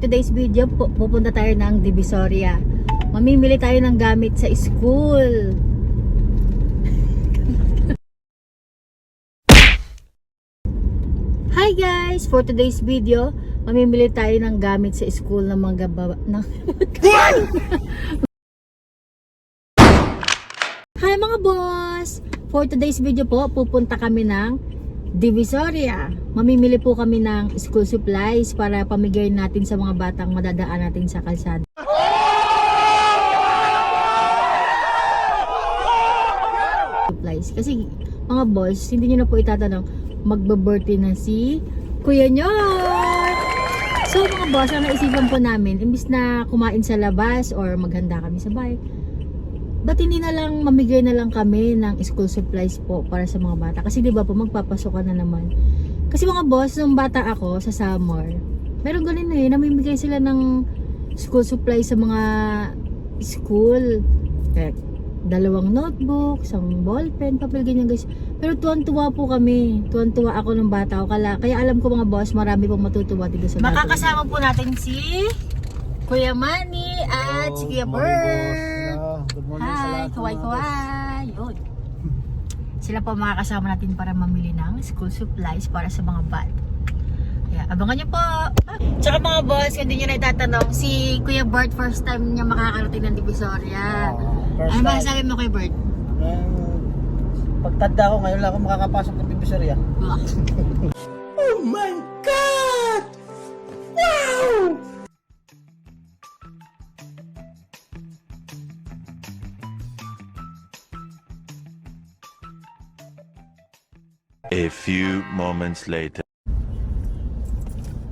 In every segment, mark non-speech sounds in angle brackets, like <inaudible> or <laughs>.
today's video, pu- pupunta tayo ng Divisoria. Mamimili tayo ng gamit sa school. Hi guys! For today's video, mamimili tayo ng gamit sa school ng mga baba... <laughs> Hi mga boss! For today's video po, pupunta kami ng Divisoria. Mamimili po kami ng school supplies para pamigay natin sa mga batang madadaan natin sa kalsada. Supplies. Kasi mga boss, hindi nyo na po itatanong, magbe-birthday na si Kuya Nyor! So mga boss, ang naisipan po namin, imbis na kumain sa labas or maghanda kami sa bahay, ba't hindi na lang mamigay na lang kami ng school supplies po para sa mga bata? Kasi di ba po magpapasok ka na naman. Kasi mga boss, nung bata ako sa summer, meron ganun eh, namimigay sila ng school supplies sa mga school. Eh, dalawang notebook, isang ballpen, papel, ganyan guys. Pero tuwan-tuwa po kami. Tuwan-tuwa ako nung bata ako. Kala, kaya alam ko mga boss, marami pong matutuwa dito sa Makakasama po natin si Kuya Manny at si Kuya Bird. Ah, good morning sa Hi, kaway. Yun. Sila po mga kasama natin para mamili ng school supplies para sa mga bata. Kaya abangan niyo po. Tsaka mga boss, hindi niyo na itatanong, si Kuya Bert first time niya makakarating ng Divisoria. First Ano ba sabi mo kay Bert? Eh, pagtanda ko, ngayon lang ako makakapasok ng Bibisaria. Wah. <laughs> Oh my God! Wow! A few moments later.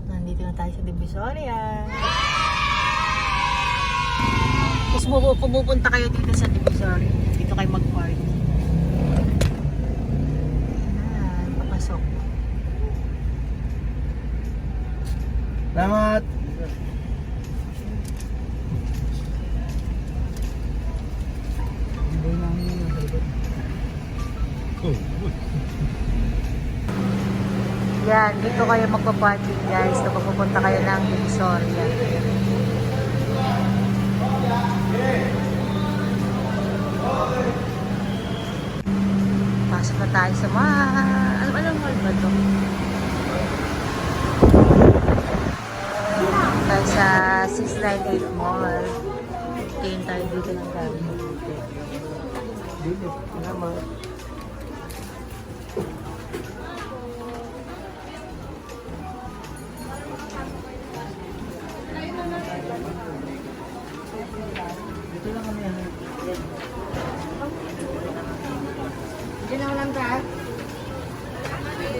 Nandito na tayo sa Divisoria. Tapos pupu- pumupunta kayo dito sa Divisoria. Dito kayo mag-park. Ayan, papasok. Salamat! Yan, dito kayo magpa-parking guys kapag pupunta kayo ng Divisoria. Pasok na tayo sa mall. Ano anong mall ba to? Tayo sa 698 Mall. Tingin tayo dito ng gamit. Dito, salamat.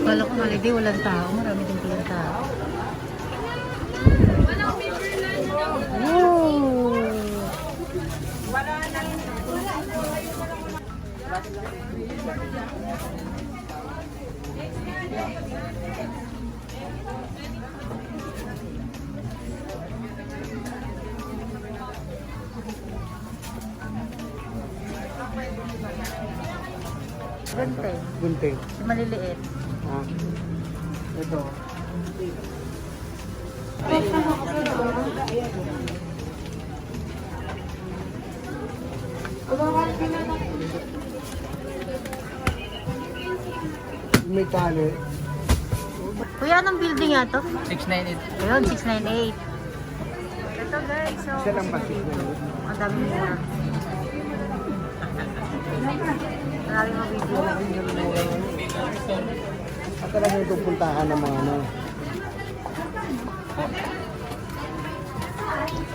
Kala ko holiday, walang tao. Marami din palang tao. Wow! Gunting. Gunting. Yung maliliit. Ah. Ito. May tali. Kuya, anong building nga to? 698. Ayun, 698. Ito guys, so... Isa lang ba? 698? Ang dami mura. Marami mga video. At talagang itong puntahan ng mga ano.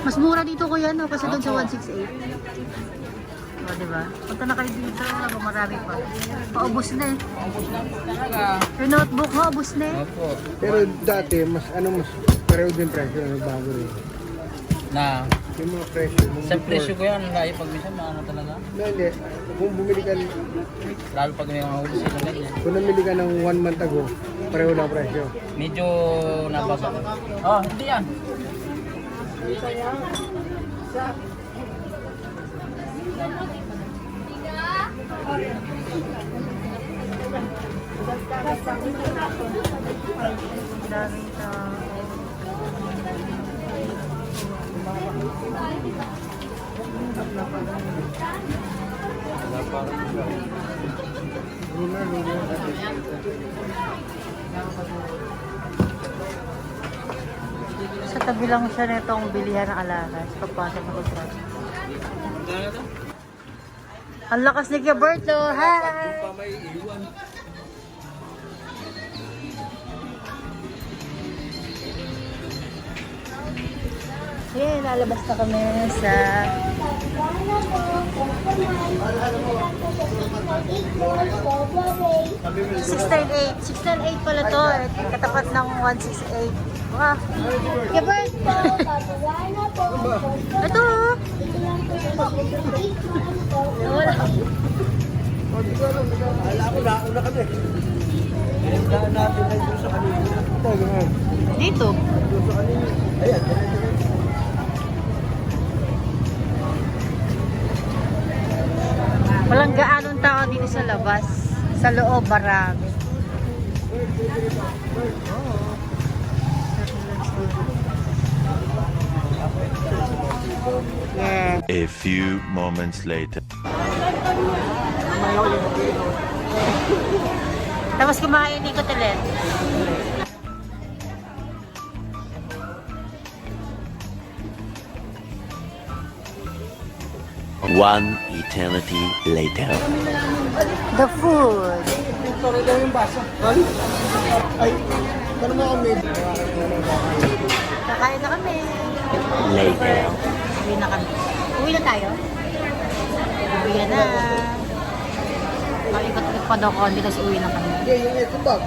Mas mura dito kuya, no? Kasi doon sa 168. O, diba? Punta na kayo dito. Habang marami pa. Paubos na eh. Yung notebook mo, ubos na eh. Pero dati, mas ano mas pareho din presyo na bago rin. Na, Yung mga presyo. nung sa presyo ko yan, layo pag minsan, maano talaga. Na, hindi. Kung bumili ka, Lalo pag may mga huli sila ganyan. kung namili ka ng one month ago, pareho lang presyo. Medyo nabasa. Oh, hindi yan. Daming tao. Rumor, rumor, sa tabi lang siya na itong bilihan ng alakas pagpasok ng kutrap. Ang lakas ni Gaberto! Hi! Yeah, lalabas na kami sa Six nine eight. Six nine eight pala to. eh. Katapat ng 168. Wow. Gilbert! Ito! oh. Wala. Ala ko na, una kami. Dito. Doon sa kanina. Sa loob, marami. Yeah. A few moments later. <laughs> Tapos kumain ni Kotelet. One eternity later. The food. Sorry daw yung basa. Ay, ay, tanong mo kami. Kakain na kami. Later. Uwi na kami. Uwi na tayo? Uwi na. Paikot-ikot pa daw konti, tapos uwi na kami. Okay, yung eco bag.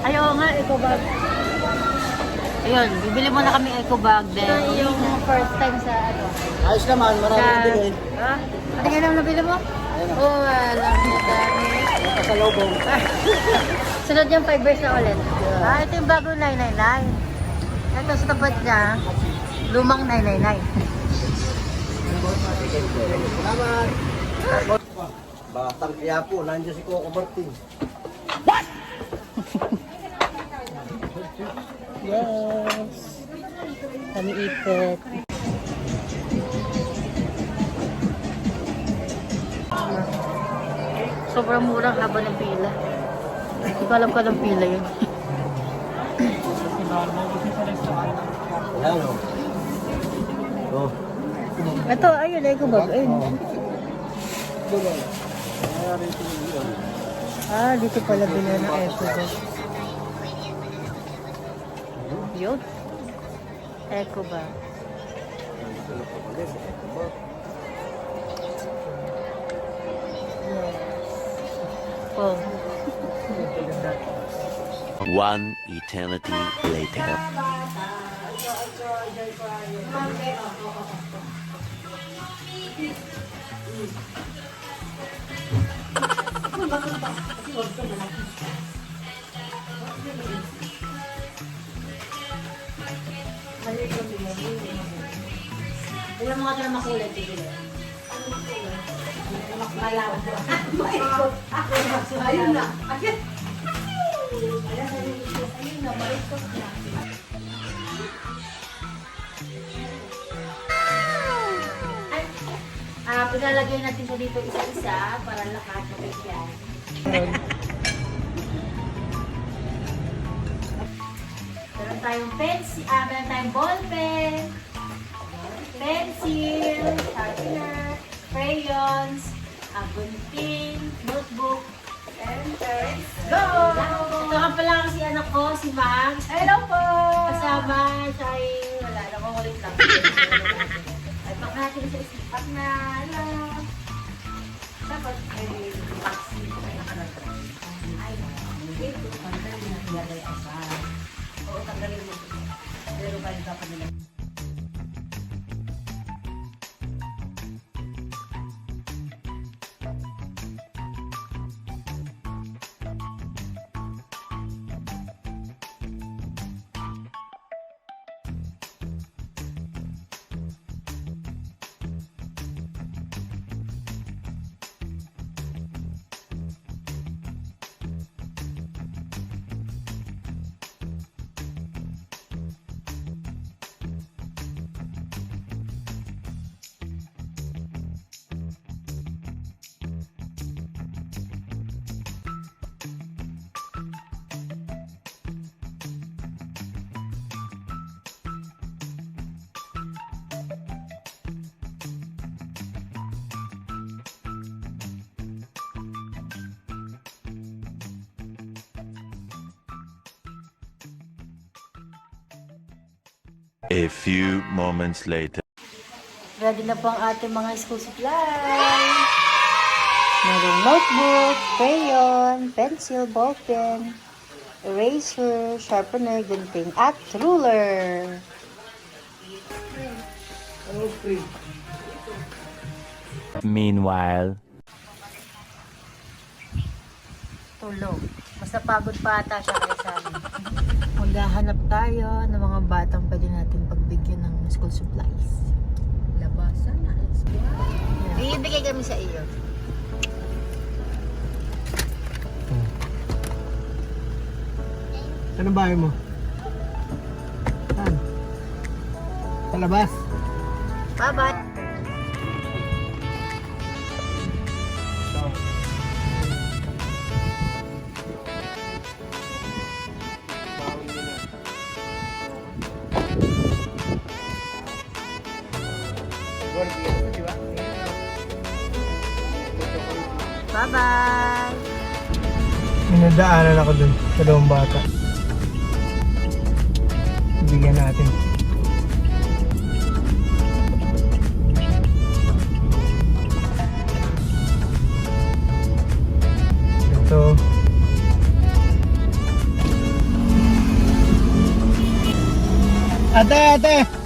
Ay, oo nga, eco bag. Ayun, bibili muna kami eco bag. Then, yung first time sa ano. Ayos naman, marami Sa... na bilhin. Ha? Ano nga naman nabili mo? Oo, oh, alam mo dami. Kasalubong. <laughs> Sunod yung 5 years na ulit. Ah, ito yung bagong 999. Ito sa tapat niya, lumang 999. Salamat. Batang kaya po, nandiyan si Coco Martin. <laughs> Yes. Kami ipit. Sobrang murang haba ng pila. Hindi ko alam ko ng pila yun. Ayan o. Oh. Ito, ayun, eco bag. Ayun. Ah, dito pala bila ng eco bag. Yun. Eco bag. One eternity later. Wala mga na makulay dito. Ayun na. Ah, pinalagay natin siya dito isa-isa para lahat mabigyan. Meron tayong pencil, ah, meron tayong pencil, sharpener, crayons, ah, gunting, notebook, and let's go! Ito nga pala si anak ko, si Max. Hello po! Kasama siya ay, wala, nakungulit lang. Ay, pak natin sa isipak na, hello! Dapat, ay, vaccine ko na kanal. Ay, ito, tanggalin na nilagay asa. Oo, tanggalin mo. Pero yung dapat nila? A few moments later. Ready na po ang ating mga school supplies. Merong notebook, crayon, pencil, ballpen, eraser, sharpener, gunting, at ruler. Meanwhile. Tulog. Basta pagod pa ata siya kaya sa amin. <laughs> Maghahanap tayo ng mga batang pwede natin pagbigyan ng school supplies. Labasan na. Let's go. Ibigay kami sa iyo. Ano bahay mo? Saan? Sa labas? Bye-bye. Bye-bye. Minadaanan ako dun sa dalawang bata. Bigyan natin. Ito. Ate, ate!